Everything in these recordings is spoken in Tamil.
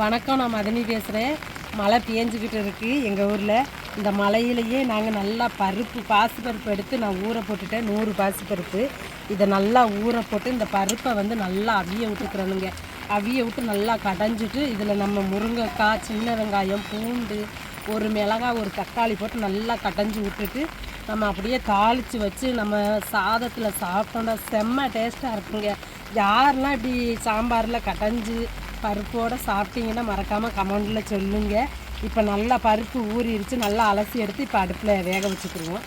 வணக்கம் நான் மதனி பேசுகிறேன் மழை பேஞ்சிக்கிட்டு இருக்குது எங்கள் ஊரில். இந்த மலையிலேயே நாங்கள் நல்லா பருப்பு பாசிப்பருப்பு எடுத்து நான் ஊற போட்டுட்டேன். நூறு பாசிப்பருப்பு. இதை நல்லா ஊற போட்டு இந்த பருப்பை வந்து நல்லா அவிய விட்டுக்கிறணுங்க. அவிய விட்டு நல்லா கடைஞ்சிட்டு இதில் நம்ம முருங்கைக்காய் சின்ன வெங்காயம் பூண்டு ஒரு மிளகாய் ஒரு தக்காளி போட்டு நல்லா கடைஞ்சி விட்டுட்டு நம்ம அப்படியே தாளித்து வச்சு நம்ம சாதத்தில் சாப்பிட்டோம்னா செம்ம டேஸ்ட்டாக இருக்குங்க. யாரெல்லாம் இப்படி சாம்பாரில் கடைஞ்சி பருப்போடு சாப்பிட்டீங்கன்னா மறக்காமல் கமெண்டில் சொல்லுங்கள் இப்போ நல்லா பருப்பு ஊறிடுச்சு நல்லா அலசி எடுத்து இப்போ அடுப்பில் வேக வச்சுக்கிடுவோம்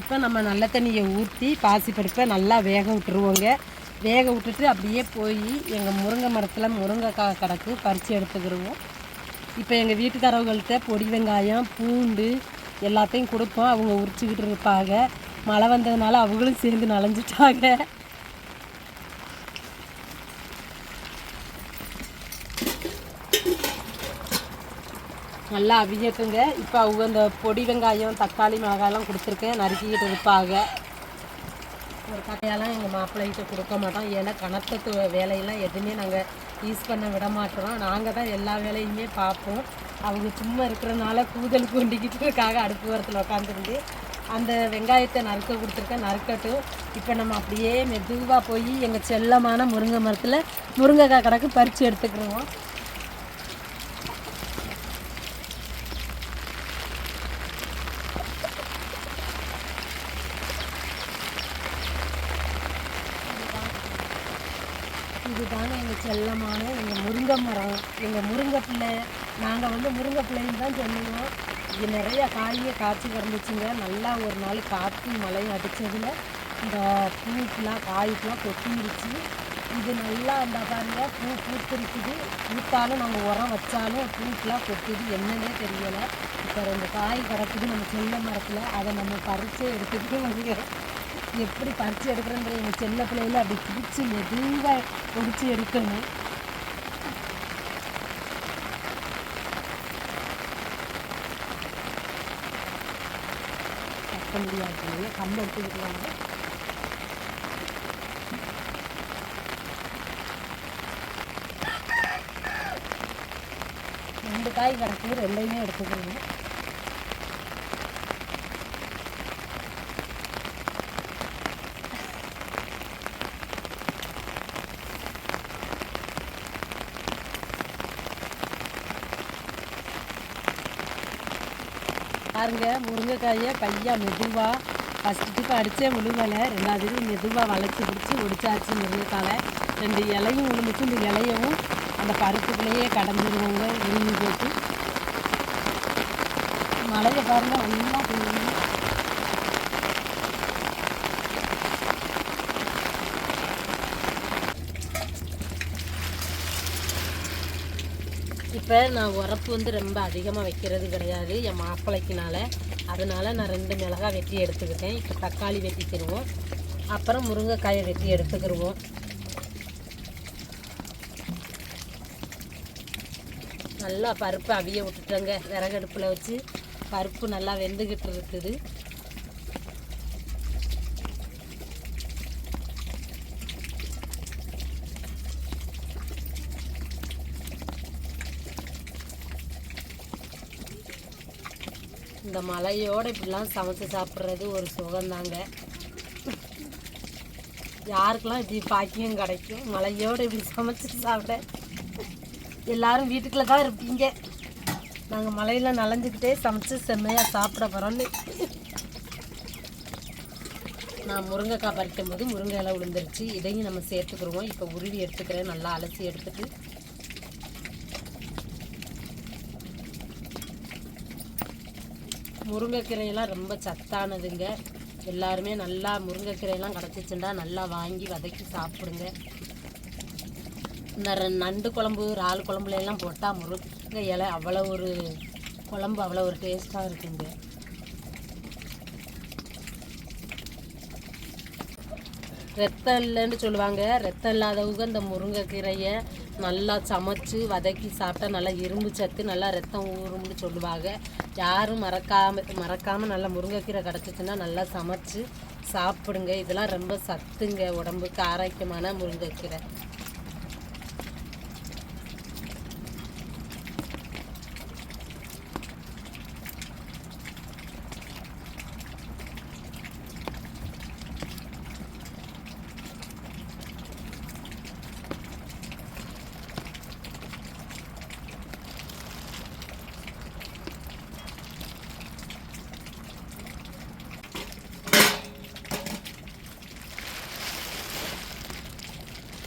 இப்போ நம்ம நல்ல தண்ணியை ஊற்றி பாசிப்பருப்பை நல்லா வேக விட்டுருவோங்க. வேக விட்டுட்டு அப்படியே போய் எங்கள் முருங்கை மரத்தில் முருங்கைக்காய் கிடக்கு பறித்து எடுத்துக்கிடுவோம் இப்போ எங்கள் வீட்டுக்காரவங்கள்ட்ட பொடி வெங்காயம் பூண்டு எல்லாத்தையும் கொடுப்போம் அவங்க உரிச்சுக்கிட்டு இருப்பாங்க. மழை வந்ததுனால அவங்களும் சேர்ந்து நனைஞ்சிட்டாங்க நல்லா அவியட்டுங்க இப்போ அவங்க அந்த பொடி வெங்காயம் தக்காளி மிளகாயெல்லாம் கொடுத்துருக்கேன். நறுக்கிக்கிட்டு இருப்பாங்க. ஒரு கட்டையெல்லாம் எங்கள் மாப்பிள்ளைகிட்ட கொடுக்க மாட்டோம். ஏன்னா கணத்தத்து வேலையெல்லாம் எதுவுமே நாங்கள் யூஸ் பண்ண விட மாட்டோம் நாங்கள் தான் எல்லா வேலையுமே பார்ப்போம். அவங்க சும்மா இருக்கிறனால கூதல் கொண்டிக்கிட்டு அடுப்பு வரத்தில் உட்காந்துருந்து அந்த வெங்காயத்தை நறுக்க கொடுத்துருக்கேன் நறுக்கட்டும். இப்போ நம்ம அப்படியே மெதுவாக போய் எங்கள் செல்லமான முருங்கை மரத்தில் முருங்கைக்காய் கணக்கு பறித்து எடுத்துக்கிடுவோம். இதுதாங்க எங்கள் செல்லமான எங்கள் முருங்கை மரம் எங்கள் முருங்கை பிள்ளை நாங்கள் வந்து முருங்கை பிள்ளைன்னு தான் சொல்லுவோம். இது நிறைய காயே காய்ச்சி கிடந்துச்சுங்க. நல்லா ஒரு நாள் காற்று மழையும் அடித்ததில் இந்த பூக்கெலாம் காய்க்கெலாம் கொட்டிருச்சு. இது நல்லா அந்த பாருங்க பூ பூத்திருக்குது. பூத்தாலும் நம்ம உரம் வச்சாலும் பூக்கெலாம் கொட்டுது. என்னன்னே தெரியலை. இப்போ ரெண்டு காய் கிடக்குது நம்ம செல்ல மரத்தில் அதை நம்ம பறித்து எடுத்துக்கிட்டு வந்து எப்படி பறித்து எடுக்கிறோன்ற எங்கள் செல்ல பிள்ளையில அப்படி பிடிச்சி மெதுவாக பிடிச்சி எடுக்கணும். கட்ட முடியாது. கம்பு எடுத்துக்கிட்டு ரெண்டு காய் கிடக்குது ரெண்டையுமே எடுத்துக்கிறோம் பாருங்க முருங்கைக்காயை கையாக மெதுவாக ஃபஸ்ட்டு டிப்பு அடித்தே விழுவலை ரெண்டாவது இது மெதுவாக வளைச்சி பிடிச்சி ஒடிச்சாச்சு முருங்கைக்காலை. ரெண்டு இலையும் விழுந்துச்சு இந்த இலையவும் அந்த பருப்புக்குள்ளேயே கடந்துருவாங்க விழுந்து போட்டு. மழையை பாருங்கள் நல்லா இப்போ நான் உரப்பு வந்து ரொம்ப அதிகமாக வைக்கிறது கிடையாது என் மாப்பிள்ளைக்குனால அதனால் நான் ரெண்டு மிளகாய் வெட்டி எடுத்துக்கிட்டேன். இப்போ தக்காளி வெட்டி அப்புறம் முருங்கைக்காயை வெட்டி எடுத்துக்கிடுவோம் நல்லா பருப்பு அவிய விட்டுட்டோங்க. விறகடுப்பில் வச்சு பருப்பு நல்லா வெந்துக்கிட்டு இருக்குது. இந்த மலையோடு இப்படிலாம் சமைச்சு சாப்பிட்றது ஒரு சுகம்தாங்க. யாருக்கெல்லாம் இப்படி பாக்கியம் கிடைக்கும்? மலையோடு இப்படி சமைச்சு சாப்பிட எல்லாரும் வீட்டுக்குள்ள தான் இருப்பீங்க. நாங்கள் மலையில் நனைஞ்சுக்கிட்டே சமைச்சு செம்மையாக சாப்பிட போகிறோன்னு நான் முருங்கைக்காய் பறிக்கும் போது முருங்கை இலை விழுந்துருச்சு இதையும் நம்ம சேர்த்துக்கிடுவோம். இப்போ உருவி எடுத்துக்கிறேன். நல்லா அலசி எடுத்துகிட்டு முருங்கைக்கீரையெல்லாம் ரொம்ப சத்தானதுங்க. எல்லாருமே நல்லா முருங்கைக்கீரையெல்லாம் கிடச்சிச்சுண்டா நல்லா வாங்கி வதக்கி சாப்பிடுங்க. இந்த நண்டு குழம்பு இறால் குழம்புல எல்லாம் போட்டால் முருங்கை இலை அவ்வளோ ஒரு குழம்பு அவ்வளோ ஒரு டேஸ்ட்டாக இருக்குங்க. ரத்தம் இல்லைன்னு சொல்லுவாங்க. ரத்தம் இல்லாதவங்க இந்த முருங்கைக்கீரையை நல்லா சமைச்சு வதக்கி சாப்பிட்டா நல்லா இரும்பு சத்து நல்லா ரத்தம் ஊறும்னு சொல்லுவாங்க. யாரும் மறக்காம மறக்காமல் நல்லா முருங்கைக்கீரை கிடச்சிச்சின்னா நல்லா சமைச்சு சாப்பிடுங்க. இதெல்லாம் ரொம்ப சத்துங்க உடம்புக்கு ஆரோக்கியமான முருங்கைக்கீரை.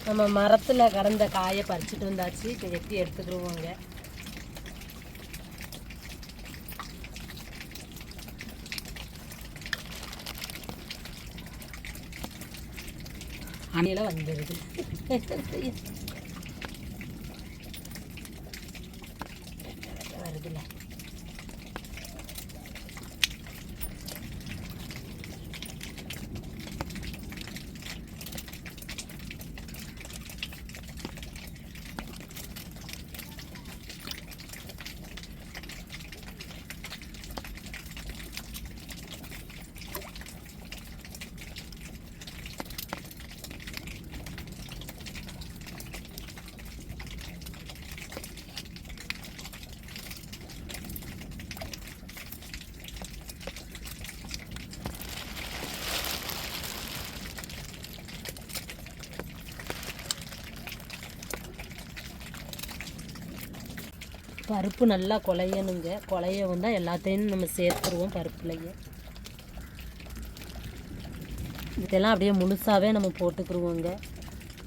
நம்ம மரத்தில் கடந்த காயை பறிச்சுட்டு வந்தாச்சு. இப்போ வெட்டி எடுத்துக்கிடுவோங்க. அணில வந்துடுது பருப்பு நல்லா குழையணுங்க குழைய வந்தால் எல்லாத்தையும் நம்ம சேர்த்துருவோம் பருப்புலையே. இதெல்லாம் அப்படியே முழுசாகவே நம்ம போட்டுக்கிருவோங்க.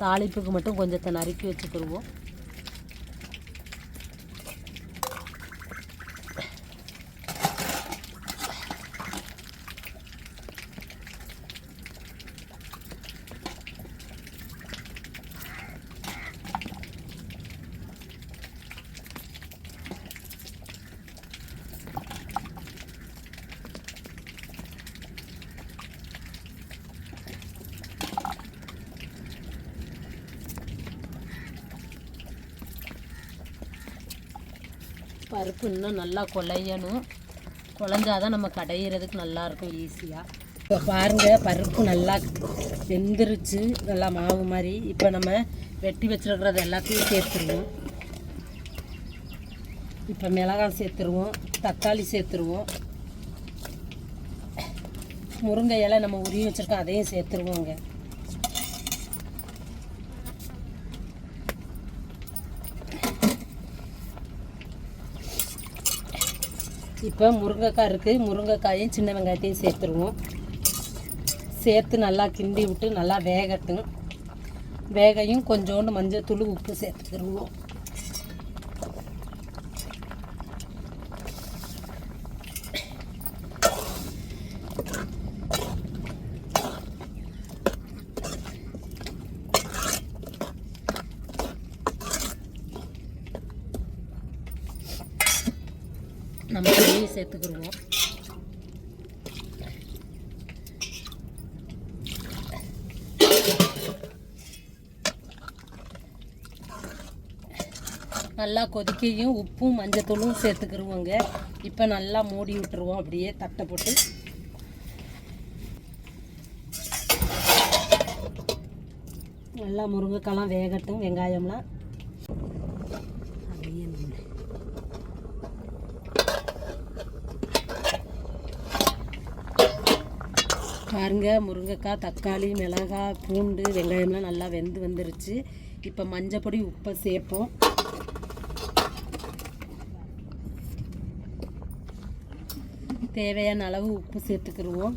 தாளிப்புக்கு மட்டும் கொஞ்சத்தை நறுக்கி வச்சுக்கிருவோம். பருப்பு இன்னும் நல்லா குழையணும். குழஞ்சாதான் நம்ம கடையிறதுக்கு நல்லாயிருக்கும் ஈஸியாக இப்போ பாருங்கள் பருப்பு நல்லா வெந்துருச்சு. நல்லா மாவு மாதிரி. இப்போ நம்ம வெட்டி வச்சிருக்கிறது எல்லாத்தையும் சேர்த்துருவோம். இப்போ மிளகாய் சேர்த்துருவோம். தக்காளி சேர்த்துருவோம். முருங்கை இலை நம்ம உருவி வச்சுருக்கோம் அதையும் சேர்த்துருவோங்க இப்போ முருங்கைக்காய் இருக்குது முருங்கைக்காயும் சின்ன வெங்காயத்தையும் சேர்த்துருவோம். சேர்த்து நல்லா கிண்டி விட்டு நல்லா வேகட்டும். வேகையும் கொஞ்சோண்டு மஞ்சள் தூள் உப்பு சேர்த்துக்கிடுவோம் நம்ம நெய் சேர்த்துக்கிடுவோம் நல்லா கொதிக்கையும் உப்பும் மஞ்சத்தூளும் சேர்த்துக்கிருவோங்க. இப்போ நல்லா மூடி விட்டுருவோம். அப்படியே தட்டை போட்டு. நல்லா முருங்கைக்காலாம் வேகட்டும் வெங்காயம்லாம் அப்படியே நம்ம பாருங்க முருங்கைக்காய் தக்காளி மிளகாய் பூண்டு வெங்காயம்லாம் நல்லா வெந்து வந்துருச்சு. இப்போ மஞ்சப்பொடி உப்பை சேர்ப்போம். தேவையான அளவு உப்பு சேர்த்துக்கிடுவோம்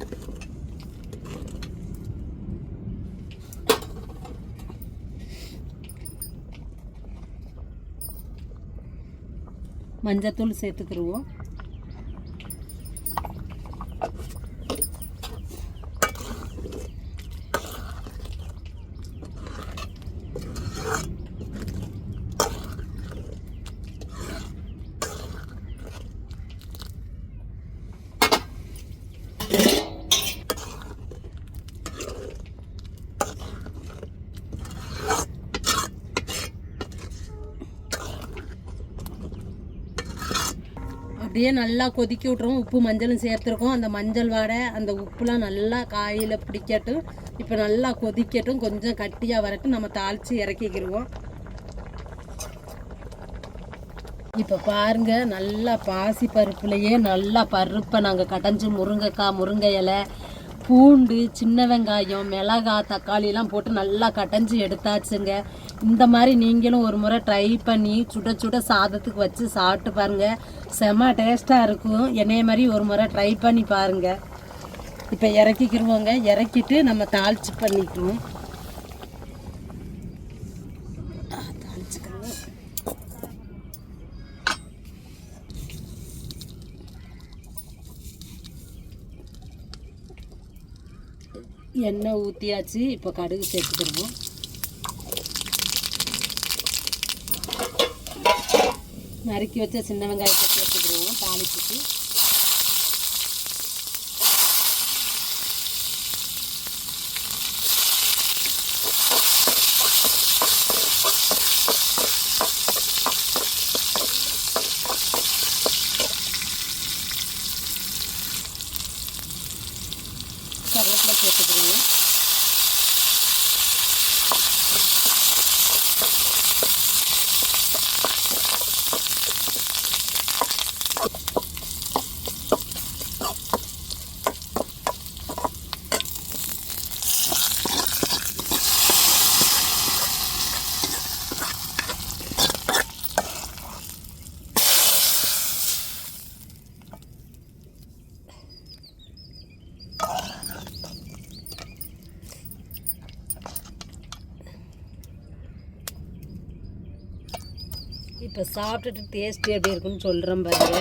மஞ்சத்தூள் சேர்த்துக்கிடுவோம் அப்படியே நல்லா கொதிக்க விட்ருவோம் உப்பு மஞ்சளும் சேர்த்துருக்கோம். அந்த மஞ்சள் வாடை அந்த உப்புலாம் நல்லா காயில் பிடிக்கட்டும். இப்போ நல்லா கொதிக்கட்டும். கொஞ்சம் கட்டியாக வரட்டும். நம்ம தாளித்து இறக்கிக்கிடுவோம் இப்போ பாருங்க நல்லா பாசி பருப்புலையே நல்லா பருப்பை நாங்கள் கடைஞ்சி முருங்கைக்காய் முருங்கை இலை பூண்டு சின்ன வெங்காயம் மிளகாய் தக்காளிலாம் போட்டு நல்லா கடைஞ்சி எடுத்தாச்சுங்க. இந்த மாதிரி நீங்களும் ஒரு முறை ட்ரை பண்ணி சுட சுட சாதத்துக்கு வச்சு சாப்பிட்டு பாருங்க. செம டேஸ்ட்டாக இருக்கும். என்னைய மாதிரி ஒரு முறை ட்ரை பண்ணி பாருங்க. இப்போ இறக்கிக்கிருவோங்க. இறக்கிட்டு நம்ம தாளிச்சு பண்ணிக்குவோம் எண்ணெய் ஊற்றியாச்சு இப்போ கடுகு சேர்த்துக்கிடுவோம். நறுக்கி வச்ச சின்ன வெங்காயத்தை சேர்த்துக்கிடுவோம். தாளிச்சுட்டு கருவேப்பிலை சேர்த்துக்கிடுவோம் இப்போ சாப்பிட்டுட்டு டேஸ்ட் எப்படி இருக்குன்னு சொல்கிறேன் பாருங்க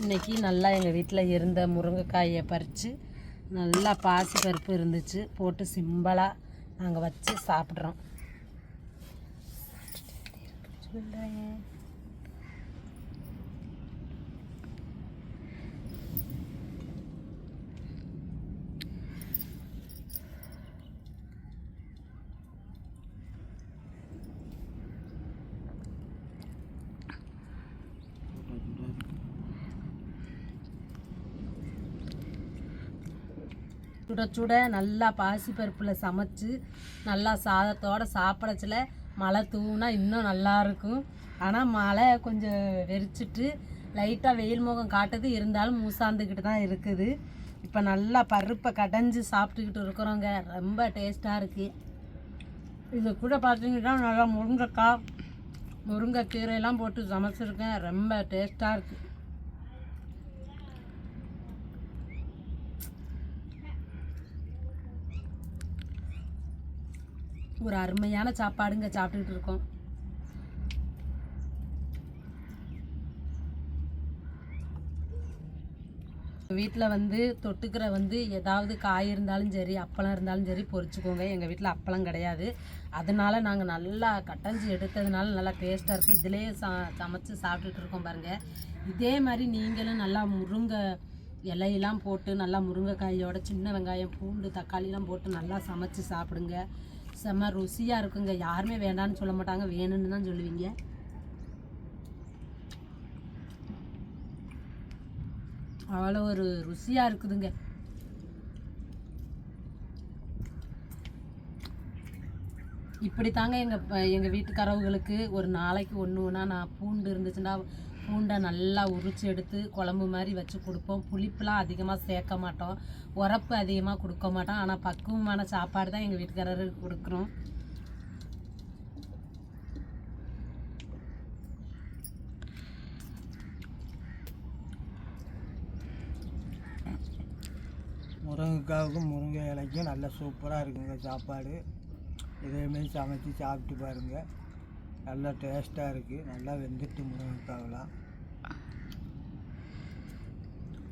இன்னைக்கு நல்லா எங்கள் வீட்டில் இருந்த முருங்கைக்காயை பறித்து நல்லா பாசி பருப்பு இருந்துச்சு போட்டு சிம்பிளாக நாங்கள் வச்சு சாப்பிட்றோம். சுட சுட நல்லா பாசிப்பருப்பில் சமைச்சு நல்லா சாதத்தோட சாப்பிடச்சில் மழை தூவுனா இன்னும் நல்லா இருக்கும். ஆனால் மழை கொஞ்சம் வெறிச்சிட்டு லைட்டாக வெயில் முகம் காட்டுது. இருந்தாலும் மூசாந்துக்கிட்டு தான் இருக்குது. இப்போ நல்லா பருப்பை கடைஞ்சி சாப்பிட்டுக்கிட்டு இருக்கிறோங்க. ரொம்ப டேஸ்ட்டாக இருக்குது இது கூட பார்த்தீங்கன்னா நல்லா முருங்கைக்காய் முருங்கைக்கீரையெல்லாம் போட்டு சமைச்சிருக்கேன். ரொம்ப டேஸ்ட்டாக இருக்குது ஒரு அருமையான சாப்பாடுங்க சாப்பிட்டுட்டு இருக்கோம். வீட்டில் வந்து தொட்டுக்கிற வந்து ஏதாவது காய் இருந்தாலும் சரி அப்பளம் இருந்தாலும் சரி பொறிச்சுக்கோங்க எங்கள் வீட்டில் அப்பளம் கிடையாது. அதனால நாங்கள் நல்லா கட்டஞ்சி எடுத்ததுனால நல்லா டேஸ்ட்டாக இருக்குது இதிலேயே சா சமைச்சு சாப்பிட்டுட்டு இருக்கோம் பாருங்கள் இதே மாதிரி நீங்களும் நல்லா முருங்கை இலையெல்லாம் போட்டு நல்லா முருங்கைக்காயோட சின்ன வெங்காயம் பூண்டு தக்காளிலாம் போட்டு நல்லா சமைச்சு சாப்பிடுங்க. செம்ம ருசியாக இருக்குங்க. யாருமே வேண்டாம்னு சொல்ல மாட்டாங்க. வேணும்னு தான் சொல்லுவீங்க. அவ்வளோ ஒரு ருசியாக இருக்குதுங்க. இப்படி தாங்க எங்கள் எங்கள் வீட்டுக்காரவங்களுக்கு ஒரு நாளைக்கு ஒன்று ஒன்றா நான் பூண்டு இருந்துச்சுன்னா பூண்டை நல்லா உரிச்சு எடுத்து குழம்பு மாதிரி வச்சு கொடுப்போம். புளிப்புலாம் அதிகமாக சேர்க்க மாட்டோம். உரப்பு அதிகமாக கொடுக்க மாட்டோம். ஆனால் பக்குவமான சாப்பாடு தான் எங்கள் வீட்டுக்காரருக்கு கொடுக்குறோம். முருங்கைக்காவுக்கும் முருங்கை இலைக்கும் நல்லா சூப்பராக இருக்குங்க சாப்பாடு. இதேமாரி சமைச்சு சாப்பிட்டு பாருங்கள் நல்லா டேஸ்ட்டாக இருக்குது நல்லா வெந்துட்டு முருங்கைக்காவெலாம்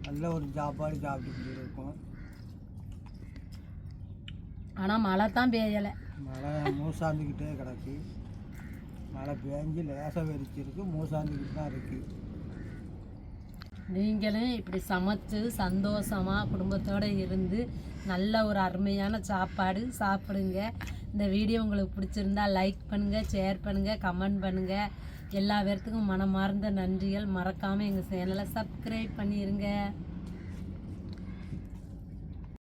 நல்ல ஒரு சாப்பாடு சாப்பிட்டு இருக்கோம் ஆனால் மழை தான் பெய்யலை. மழை மூசாந்துக்கிட்டே கிடக்கு. மழை பேஞ்சு லேசாக வெறிச்சிருக்கு மூசாந்துக்கிட்டு தான் இருக்குது நீங்களும் இப்படி சமைச்சு சந்தோஷமாக குடும்பத்தோடு இருந்து நல்ல ஒரு அருமையான சாப்பாடு சாப்பிடுங்க. இந்த வீடியோ உங்களுக்கு பிடிச்சிருந்தா லைக் பண்ணுங்கள் ஷேர் பண்ணுங்கள் கமெண்ட் பண்ணுங்கள் எல்லா பேர்த்துக்கும் மனமார்ந்த நன்றிகள். மறக்காமல் எங்கள் சேனலை சப்ஸ்கிரைப் பண்ணிடுங்க